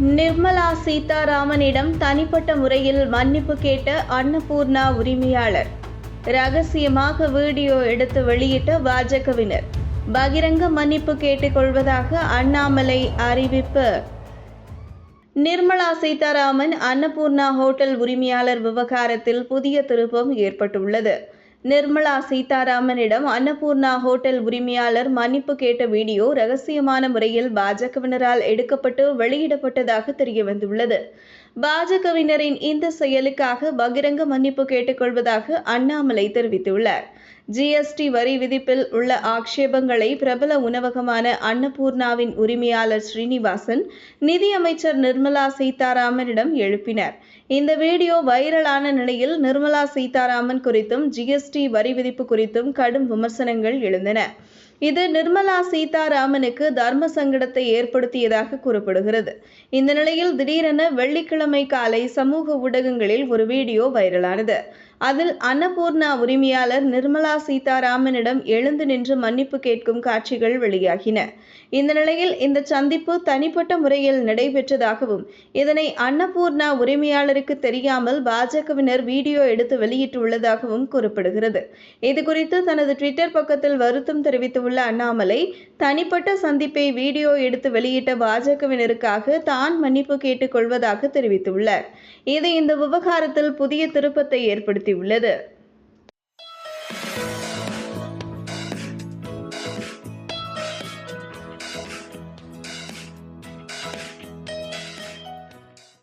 நிர்மலா சீதாராமனிடம் தனிப்பட்ட முறையில் மன்னிப்பு கேட்ட அன்னபூர்ணா உரிமையாளர். ரகசியமாக வீடியோ எடுத்து வெளியிட்ட பாஜகவினர். பகிரங்க மன்னிப்பு கேட்டுக்கொள்வதாக அண்ணாமலை அறிவிப்பு. நிர்மலா சீதாராமன் அன்னபூர்ணா ஹோட்டல் உரிமையாளர் விவகாரத்தில் புதிய திருப்பம் ஏற்பட்டுள்ளது. நிர்மலா சீதாராமனிடம் அன்னபூர்ணா ஹோட்டல் உரிமையாளர் மன்னிப்பு கேட்ட வீடியோ ரகசியமான முறையில் பாஜகவினரால் எடுக்கப்பட்டு வெளியிடப்பட்டதாக தெரியவந்துள்ளது. பாஜகவினரின் இந்த செயலுக்காக பகிரங்க மன்னிப்பு கேட்டுக்கொள்வதாக அண்ணாமலை தெரிவித்துள்ளார். ஜிஎஸ்டி வரி விதிப்பில் உள்ள ஆக்ஷேபங்களை பிரபல உணவகமான அன்னபூர்ணாவின் உரிமையாளர் ஸ்ரீனிவாசன் நிதியமைச்சர் நிர்மலா சீதாராமனிடம் எழுப்பினர். இந்த வீடியோ வைரலான நிலையில் நிர்மலா சீதாராமன் குறித்தும் ஜிஎஸ்டி வரி விதிப்பு குறித்தும் கடும் விமர்சனங்கள் எழுந்தன. இது நிர்மலா சீதாராமனுக்கு தர்ம சங்கடத்தை ஏற்படுத்தியதாக கூறப்படுகிறது. இந்த நிலையில் திடீரென வெள்ளிக்கிழமை காலை சமூக ஊடகங்களில் ஒரு வீடியோ வைரலானது. அதில் அன்னபூர்ணா உரிமையாளர் நிர்மலா சீதாராமனிடம் எழுந்து நின்று மன்னிப்பு கேட்கும் காட்சிகள் வெளியாகின. இந்த நிலையில் இந்த சந்திப்பு தனிப்பட்ட முறையில் நடைபெற்றதாகவும் இதனை அன்னபூர்ணா உரிமையாளருக்கு தெரியாமல் பாஜகவினர் வீடியோ எடுத்து வெளியிட்டுள்ளதாகவும் கூறப்படுகிறது. இதுகுறித்து தனது ட்விட்டர் பக்கத்தில் வருத்தம் தெரிவித்துள்ள அண்ணாமலை தனிப்பட்ட சந்திப்பை வீடியோ எடுத்து வெளியிட்ட பாஜகவினருக்காக தான் மன்னிப்பு கேட்டுக் கொள்வதாக தெரிவித்துள்ளார். இது இந்த விவகாரத்தில் புதிய திருப்பத்தை ஏற்படுத்தி 对了的。